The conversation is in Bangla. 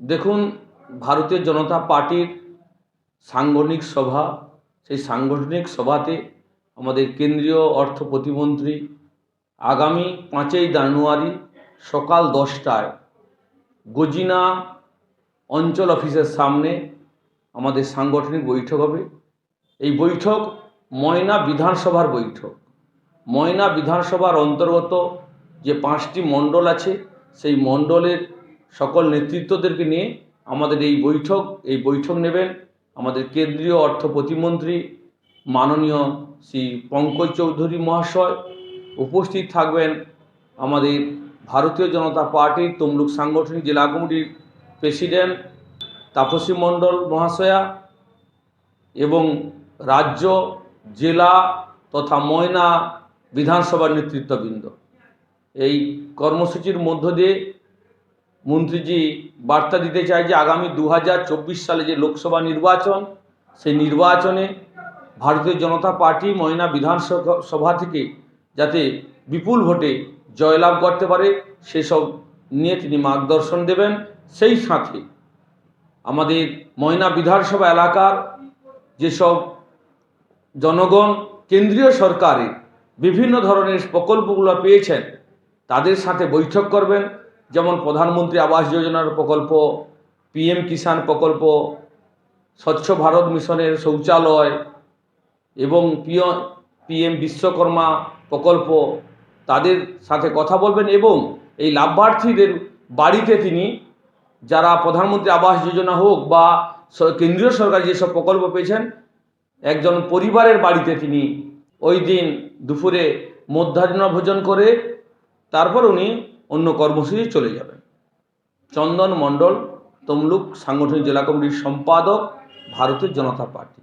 দেখুন, ভারতীয় জনতা পার্টির সাংগঠনিক সভা, সেই সাংগঠনিক সভাতে আমাদের কেন্দ্রীয় অর্থ প্রতিমন্ত্রী আগামী পাঁচই জানুয়ারি সকাল দশটায় গজিনা অঞ্চল অফিসের সামনে আমাদের সাংগঠনিক বৈঠক হবে। এই বৈঠক ময়না বিধানসভার বৈঠক। ময়না বিধানসভার অন্তর্গত যে পাঁচটি মণ্ডল আছে, সেই মণ্ডলের সকল নেতৃত্বদেরকে নিয়ে আমাদের এই বৈঠক এই বৈঠক নেবেন আমাদের কেন্দ্রীয় অর্থ প্রতিমন্ত্রী মাননীয় শ্রী পঙ্কজ চৌধুরী মহাশয়। উপস্থিত থাকবেন আমাদের ভারতীয় জনতা পার্টির তমলুক সাংগঠনিক জেলা কমিটির প্রেসিডেন্ট তাপসী মণ্ডল মহাশয়া এবং রাজ্য, জেলা তথা ময়না বিধানসভার নেতৃত্ববৃন্দ। এই কর্মসূচির মধ্য দিয়ে মন্ত্রীজি বার্তা দিতে চায় যে আগামী দু হাজার চব্বিশ সালে যে লোকসভা নির্বাচন, সেই নির্বাচনে ভারতীয় জনতা পার্টি ময়না বিধানসভা থেকে যাতে বিপুল ভোটে জয়লাভ করতে পারে, সেসব নিয়ে তিনি মার্গদর্শন দেবেন। সেই সাথে আমাদের ময়না বিধানসভা এলাকার যেসব জনগণ কেন্দ্রীয় সরকারের বিভিন্ন ধরনের প্রকল্পগুলো পেয়েছেন, তাদের সাথে বৈঠক করবেন। যেমন প্রধানমন্ত্রী আবাস যোজনার প্রকল্প, পিএম কিষাণ প্রকল্প, স্বচ্ছ ভারত মিশনের শৌচালয় এবং পিএম বিশ্বকর্মা প্রকল্প, তাদের সাথে কথা বলবেন এবং এই লাভার্থীদের বাড়িতে তিনি যারা প্রধানমন্ত্রী আবাস যোজনা হোক বা কেন্দ্রীয় সরকার যেসব প্রকল্প পেয়েছেন, একজন পরিবারের বাড়িতে তিনি ওই দিন দুপুরে মধ্যাহ্ন ভোজন করে, তারপর উনি অন্য কর্মসূচি চলে যাবে। চন্দন মণ্ডল তমলুক সাংগঠনিক জেলা কমিটির সম্পাদক ভারতের জনতা পার্টি।